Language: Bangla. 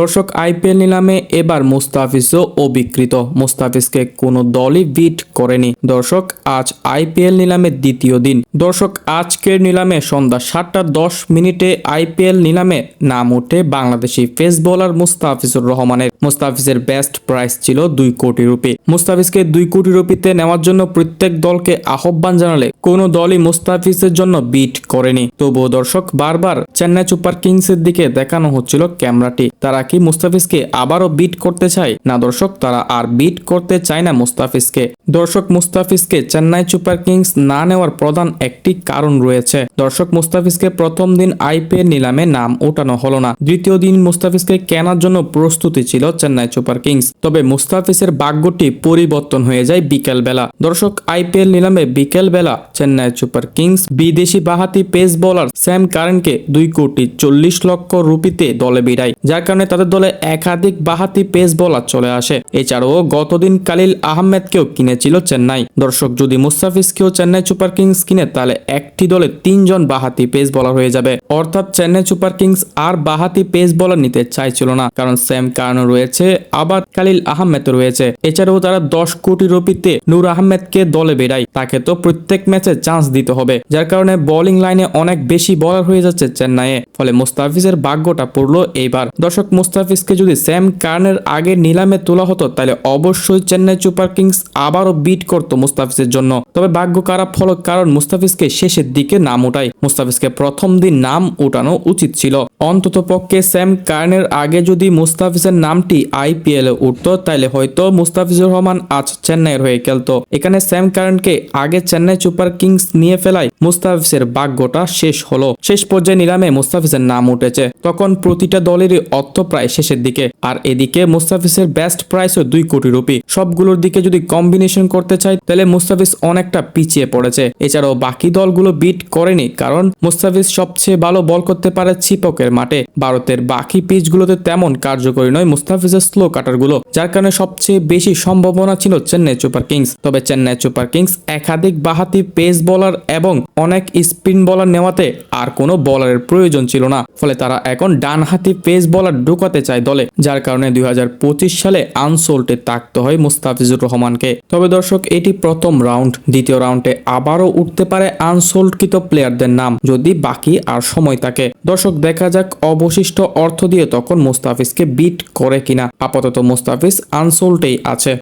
দর্শক আইপিএল নিলামে এবার মুস্তাফিজও অবিকৃত। মুস্তাফিজকে কোনো দলই বিট করেনি। দর্শক, আজ আইপিএল নিলামের দ্বিতীয় দিন। দর্শক, আজকের নিলামে সন্ধ্যা সাতটা দশ মিনিটে আইপিএল নিলামে নাম ওঠে বাংলাদেশি পেস বোলার মুস্তাফিজুর রহমানের। মুস্তাফিজের বেস্ট প্রাইস ছিল দুই কোটি রুপি। মুস্তাফিজকে দুই কোটি রুপিতে নেওয়ার জন্য প্রত্যেক দলকে আহ্বান জানালে কোনো দলই মুস্তাফিজের জন্য বিট করেনি। তবুও দর্শক, বারবার চেন্নাই সুপার কিংসের দিকে দেখানো হচ্ছিল ক্যামেরাটি। তারা কি মুস্তাফিজকে আবারও বিট করতে চায়? না দর্শক, তারা আর বিট করতে চায় না মুস্তাফিজকে। দর্শক, মুস্তাফিজকে চেন্নাই সুপার কিংস না নেওয়ার প্রধান একটি কারণ রয়েছে। দর্শক, মুস্তাফিজকে প্রথম দিন আইপিএল নিলামে নাম ওঠানো হলো না। দ্বিতীয় দিন মুস্তাফিজকে কেনার জন্য প্রস্তুতি ছিল চেন্নাই সুপার কিংস। তবে মুস্তাফিজের ভাগ্যটি পরিবর্তন হয়ে যায় বিকেল বেলা দর্শক, আইপিএল নিলামে বিকেল বেলা চেন্নাই সুপার কিংস বিদেশি বাহাতি পেস বোলার স্যাম কারেনকে দুই কোটি চল্লিশ লক্ষ রুপিতে দলে বিড়ায় যার কারণে তাদের দলে একাধিক বাহাতি পেস বোলার চলে আসে। এছাড়াও গতদিন কালিল আহমেদকেও কিনেছিল চেন্নাই। দর্শক, যদি মুস্তাফিজকেও চেন্নাই সুপার কিংস কিনে, তাহলে একটি দলে তিনজন বাহাতি পেস বোলার হয়ে যাবে। অর্থাৎ চেন্নাই সুপার কিংস আর বাহাতি পেস বোলার নিতে চাইছিল না, কারণ স্যাম কার্নো রয়েছে, আবার কালিল আহমেদ রয়েছে। এছাড়াও তারা দশ কোটি রুপিতে নূর আহমেদকে দলে বেড়ায়। তাকে তো প্রত্যেক ম্যাচে চান্স দিতে হবে, যার কারণে বোলিং লাইনে অনেক বেশি বলার হয়ে যাচ্ছে চেন্নাইয়ে। ফলে মুস্তাফিজের ভাগ্যটা পড়ল এইবার। দর্শক, মুস্তাফিজকে যদি স্যাম কার্নের আগে নিলামে তোলা হতো, তাহলে অবশ্যই চেন্নাই সুপার কিংস আবারও বিট করতো মুস্তাফিজের জন্য। তবে ভাগ্য খারাপ হলো কারণ মুস্তাফিজকে শেষের দিকে নাম ওঠায়। মুস্তাফিজকে প্রথম দিন নাম ওঠানো উচিত ছিল। অন্তত পক্ষে স্যাম কার্নের আগে যদি মুস্তাফিজের নামটি আইপিএল এ উঠতো, তাহলে হয়তো মুস্তাফিজুর রহমান আজ চেন্নাইয়ের হয়ে খেলতো। এখানে স্যাম কার্নকে আগে চেন্নাই সুপার কিংস নিয়ে ফেলায় মুস্তাফিজের ভাগ্যটা শেষ হলো। শেষ পর্যায়ে নিলামে মুস্তাফিজের নাম উঠেছে। তখন প্রতিটা দলেরই অর্থ প্রায় শেষের দিকে। আর এদিকে মুস্তাফিজের বেস্ট প্রাইসও দুই কোটি রুপি। সবগুলোর দিকে যদি কম্বিনেশন করতে চাই, তাহলে মুস্তাফিজ অনেকটা পিছিয়ে পড়েছে। এছাড়াও বাকি দলগুলো বিট করেনি, কারণ মুস্তাফিজ সবচেয়ে ভালো বল করতে পারে ছিপকের মাঠে। ভারতের বাকি পিচগুলোতে তেমন কার্যকরী নয় মুস্তাফিজের স্লো কাটারগুলো যার কারণে সবচেয়ে বেশি সম্ভাবনা ছিল চেন্নাই সুপার কিংস। তবে চেন্নাই সুপার কিংস একাধিক বাহাতি পেস বলার এবং অনেক স্পিন বলার নেওয়াতে আর কোনো বলারের প্রয়োজন ছিল না। ফলে তারা এখন ডানহাতি পেস বলার ঢুকাতে চায় দলে যার কারণে দুই হাজার পঁচিশ সালে আনসোল্টে তাকতে হয় মুস্তাফিজুর রহমানকে। তবে দর্শক, এটি প্রথম রাউন্ড। দ্বিতীয় রাউন্ডে আবারও উঠতে পারে আনসোল্ডকৃত প্লেয়ারদের নাম, যদি বাকি আর সময় থাকে। দর্শক, দেখা যাক অবশিষ্ট অর্থ দিয়ে তখন মুস্তাফিজকে বিট করে কিনা। আপাতত মুস্তাফিজ আনসোল্টেই আছে।